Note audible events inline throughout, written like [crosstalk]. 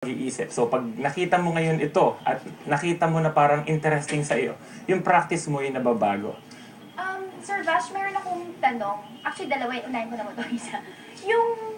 pag-iisip. So pag nakita mo ngayon ito at nakita mo na parang interesting sa iyo, yung practice mo yung nababago. Um, Sir Vash, meron akong tanong. Actually, dalawa yung unahin ko naman ito isa. Yung,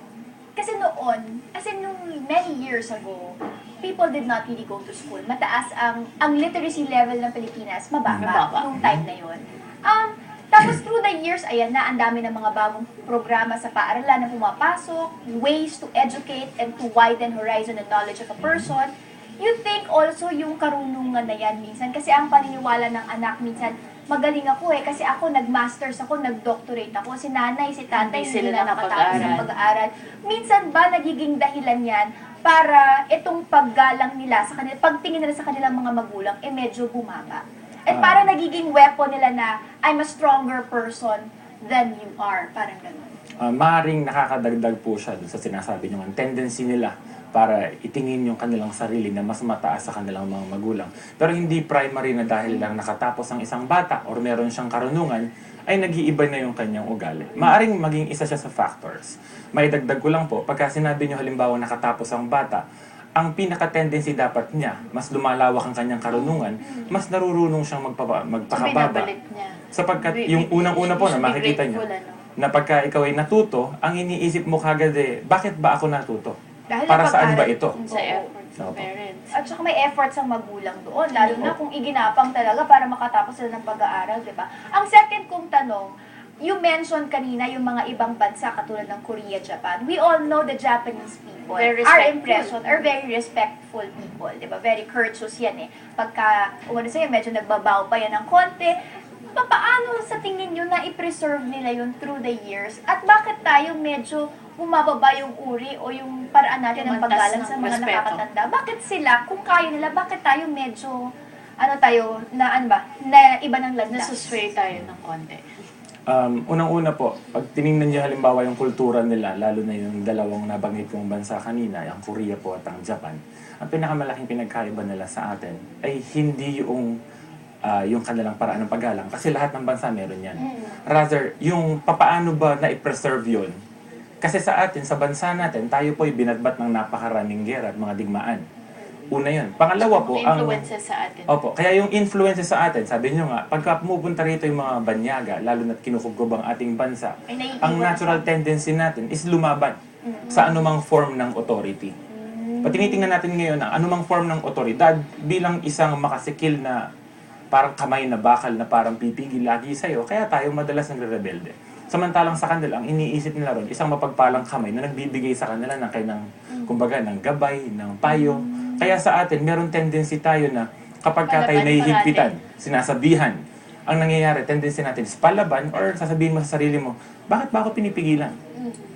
kasi noon, as in nung many years ago, people did not really go to school. Mataas ang, ang literacy level ng Pilipinas, mababa, Mababa. nung time na yun. Um, tapos through the years, ayan na, ang dami ng mga bagong programa sa paaralan na pumapasok, ways to educate and to widen horizon and knowledge of a person. You think also yung karunungan na yan minsan, kasi ang paniniwala ng anak minsan, magaling ako eh, kasi ako nag-masters ako, nag-doctorate ako, si nanay, si tatay, Hindi hindi sila na nakatapos ng pag-aaral. Minsan ba nagiging dahilan yan para itong paggalang nila sa kanila, pagtingin nila sa kanilang mga magulang, eh medyo bumaba? At Ah. para nagiging weapon nila na, I'm a stronger person than you are. Parang ganun. Uh, maaring nakakadagdag po siya sa sinasabi nyo, ang tendency nila para itingin yung kanilang sarili na mas mataas sa kanilang mga magulang. Pero hindi primary na dahil lang nakatapos ang isang bata or meron siyang karunungan, ay nag-iiba na yung kanyang ugali. Maaring maging isa siya sa factors. May dagdag ko lang po, pagka sinabi nyo halimbawa nakatapos ang bata, ang pinaka-tendency dapat niya, mas lumalawak ang kanyang karunungan, mas narurunong siyang magpapa, magpakababa. Niya. Sapagkat Be- yung unang-una po na makikita ano? na pagka ikaw ay natuto, ang iniisip mo kagad eh, bakit ba ako natuto? Dahil Para saan ba ito? Sa effort Opo. parents. At saka may efforts ang magulang doon, lalo na kung iginapang talaga para makatapos sila ng pag-aaral, di ba? Ang second kong tanong, you mentioned kanina yung mga ibang bansa katulad ng Korea, Japan. We all know the Japanese people. Very Our impression are very respectful people, di ba? Very courteous yan eh. Pagka, umano sa'yo, medyo nagbabaw pa yan ng konti. Pa- Paano sa tingin nyo na i-preserve nila yun through the years? At bakit tayo medyo bumababa yung uri o yung paraan natin ng paggalang ng sa mga respeto. nakakatanda? Bakit sila, kung kaya nila, bakit tayo medyo, ano tayo, na ano ba, na iba ng landas? Nasusway tayo ng konti. Um, unang-una po, pag tiningnan niyo halimbawa yung kultura nila, lalo na yung dalawang nabanggit kong bansa kanina, ang Korea po at ang Japan, ang pinakamalaking pinagkaiba nila sa atin ay hindi yung ah, yung kanilang paraan ng paggalang. Kasi lahat ng bansa meron yan. Rather, yung papaano ba na i-preserve yun? Kasi sa atin, sa bansa natin, tayo po ay binatbat ng napakaraming gera at mga digmaan. Una yun. Pangalawa po, ang... influences sa atin. Opo, kaya yung influences sa atin, sabi nyo nga, pagka pumupunta rito yung mga banyaga, lalo na't kinukubkob ang ating bansa, Ay, ang natural tendency natin is lumaban sa anumang form ng authority. Pag tinitingnan natin ngayon ang anumang form ng otoridad bilang isang makasikil na parang kamay na bakal na parang pipigil lagi sa'yo, kaya tayo madalas nagre-rebelde. Samantalang sa kanila, ang iniisip nila ron, isang mapagpalang kamay na nagbibigay sa kanila ng kailang, kumbaga, ng gabay, ng payo. Kaya sa atin, meron tendency tayo na kapag ka tayo nahihigpitan, sinasabihan, ang nangyayari, tendency natin is palaban or sasabihin mo sa sarili mo, bakit ba ako pinipigilan?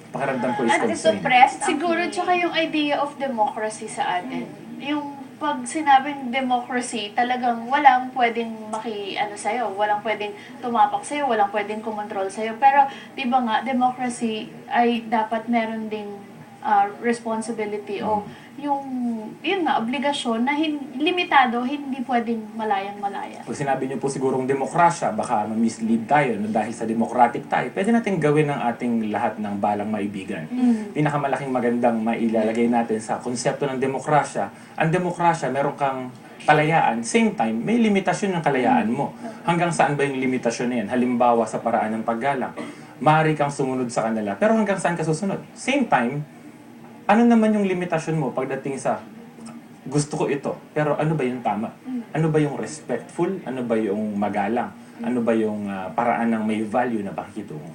Pakiramdam ko is At suppressed Siguro, tsaka yung idea of democracy sa atin. Yung pag sinabing democracy, talagang walang pwedeng maki, ano sa'yo, walang pwedeng tumapak sa'yo, walang pwedeng kumontrol sa'yo. Pero, di ba nga, democracy ay dapat meron ding ah, responsibility o yung, yun nga, obligasyon na hin, limitado, hindi pwedeng malayang-malaya. Pag sinabi niyo po sigurong demokrasya, baka ma-mislead tayo na dahil sa democratic tayo, pwede natin gawin ang ating lahat ng balang maibigan. Pinakamalaking magandang mailalagay natin sa konsepto ng demokrasya, ang demokrasya, meron kang kalayaan, same time, may limitasyon yung kalayaan mo. Hanggang saan ba yung limitasyon na yan? Halimbawa sa paraan ng paggalang. Maaari kang sumunod sa kanila, pero hanggang saan ka susunod? Same time, ano naman yung limitasyon mo pagdating sa gusto ko ito, pero ano ba yung tama? Ano ba yung respectful? Ano ba yung magalang? Ano ba yung ah, paraan ng may value na pakikitungo?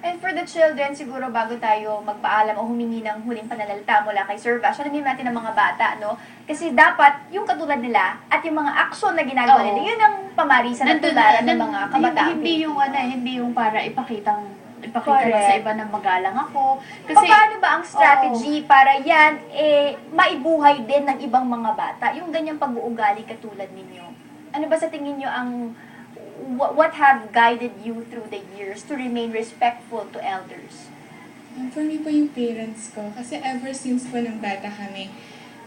And for the children, siguro bago tayo magpaalam o humingi ng huling pananalita mula kay Sir Vash, alamin natin ang mga bata, no? Kasi dapat yung katulad nila at yung mga aksyon na ginagawa Oo. nila, yun ang pamarisan at Nandun tularan ng nan- mga hindi- kabataan. Hindi, yung ano, hindi yung para ipakitang ipakita Correct. sa iba na magalang ako. Kasi, Paano ba ang strategy para yan eh maibuhay din ng ibang mga bata? Yung ganyang pag-uugali katulad ninyo. Ano ba sa tingin nyo ang wh- what have guided you through the years to remain respectful to elders? Um, For me po yung parents ko, kasi ever since po nang bata kami,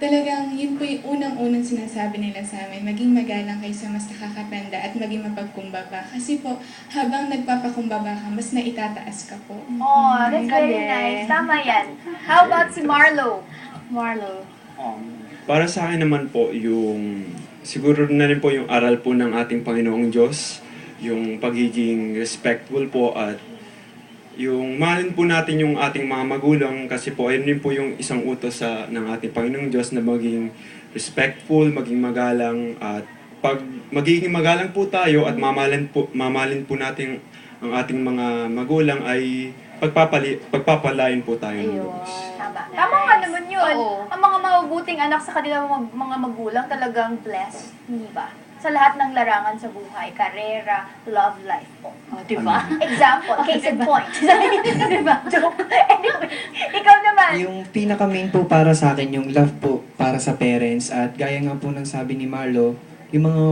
talagang yun po yung unang-unang sinasabi nila sa amin, maging magalang kayo sa mas nakakatanda at maging mapagkumbaba. Kasi po, habang nagpapakumbaba ka, mas naitataas ka po. Oh, that's very nice. Tama yan. How about si Marlo? Marlo, Para sa akin naman po, yung siguro na rin po yung aral po ng ating Panginoong Diyos, yung pagiging respectful po at yung mahalin po natin yung ating mga magulang kasi po ayun din po yung isang utos sa ng ating Panginoong Diyos na maging respectful, maging magalang at pag magiging magalang po tayo at mamahalin po mamahalin po natin ang ating mga magulang ay pagpapali pagpapalain po tayo ng. Diyos. Tama. Tama nga naman yun. Oo. Ang mga mabubuting anak sa kanilang mga, mga magulang talagang blessed, hindi ba? Sa lahat ng larangan sa buhay, karera, love life po. Oh, di ba? Example, [laughs] case in point. [laughs] diba? Joke. Anyway, ikaw naman. Yung pinaka main po para sa akin, yung love po para sa parents. At gaya nga po ng sabi ni Marlo, yung mga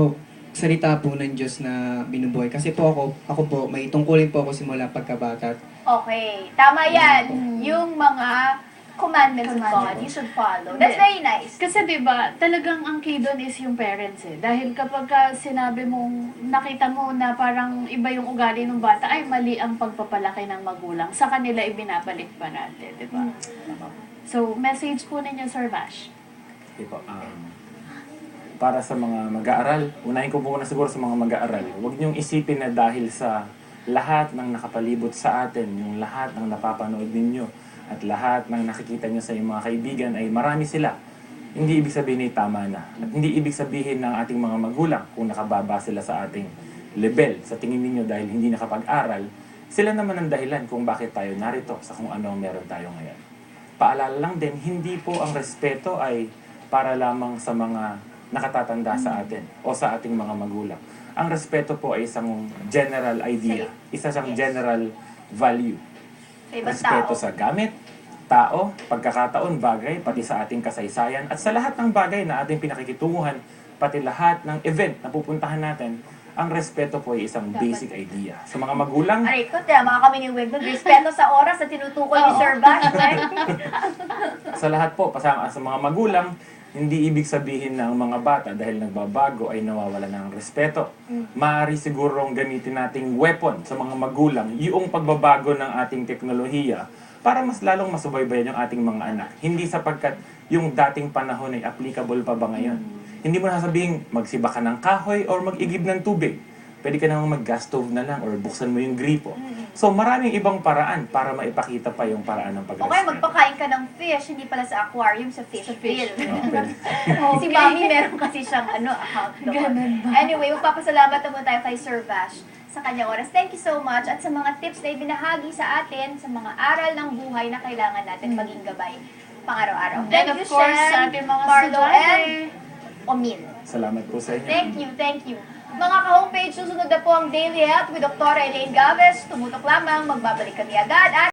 salita po ng Diyos na binubuhay. Kasi po ako, ako po, may tungkulin po ako simula pagkabata. Okay, tama yan. Yung mga commandments of God, you should follow. That's very nice. Kasi 'di ba, talagang ang key doon is yung parents eh. Dahil kapag ka sinabi mong nakita mo na parang iba yung ugali ng bata, ay mali ang pagpapalaki ng magulang. Sa kanila ibinabalik pa natin, 'di ba? So, message po ninyo Sir Vash. Po. Um, para sa mga mag-aaral, unahin ko po muna siguro sa mga mag-aaral. Huwag niyong isipin na dahil sa lahat ng nakapalibot sa atin, yung lahat ng napapanood ninyo, at lahat ng nakikita niyo sa inyong mga kaibigan ay marami sila. Hindi ibig sabihin ay tama na. At hindi ibig sabihin ng ating mga magulang kung nakababa sila sa ating level, sa tingin ninyo dahil hindi nakapag-aral, sila naman ang dahilan kung bakit tayo narito sa kung ano ang meron tayo ngayon. Paalala lang din, hindi po ang respeto ay para lamang sa mga nakatatanda sa atin o sa ating mga magulang. Ang respeto po ay isang general idea, isa siyang Yes. general value. Sa ibang Respeto tao. sa gamit, tao, pagkakataon, bagay, pati sa ating kasaysayan, at sa lahat ng bagay na ating pinakikitunguhan, pati lahat ng event na pupuntahan natin, ang respeto po ay isang Dapat. basic idea. Sa mga magulang, Aray ko, tama kami ni Wendell. Respeto sa oras na tinutukoy ni. Sir Bash. [laughs] sa lahat po, pasama sa mga magulang, hindi ibig sabihin na ang mga bata dahil nagbabago ay nawawala ng respeto. Maaari sigurong gamitin nating weapon sa mga magulang yung pagbabago ng ating teknolohiya para mas lalong masubaybayan yung ating mga anak. Hindi sapagkat yung dating panahon ay applicable pa ba ngayon. Hindi mo na sasabihin magsiba ka ng kahoy or mag-igib ng tubig. Pwede ka namang mag-gas stove na lang or buksan mo yung gripo. So maraming ibang paraan para maipakita pa yung paraan ng O pagrespeto. kaya magpakain ka ng fish, hindi pala sa aquarium, sa fish Sa fish field. Oh, pwede. [laughs] Si Mami meron kasi siyang ano, account doon. Anyway, magpapasalamat naman tayo kay Sir Vash sa kanyang oras. Thank you so much at sa mga tips na ibinahagi sa atin sa mga aral ng buhay na kailangan natin maging gabay pang-araw-araw. Thank And you, of course, Shen, sa ating mga Marlo, and Omin. Salamat po sa inyo. Thank you, thank you. Mga ka-homepage, susunod na po ang Daily Health with Dr. Elaine Gaves. Tumutok lamang, magbabalik kami agad at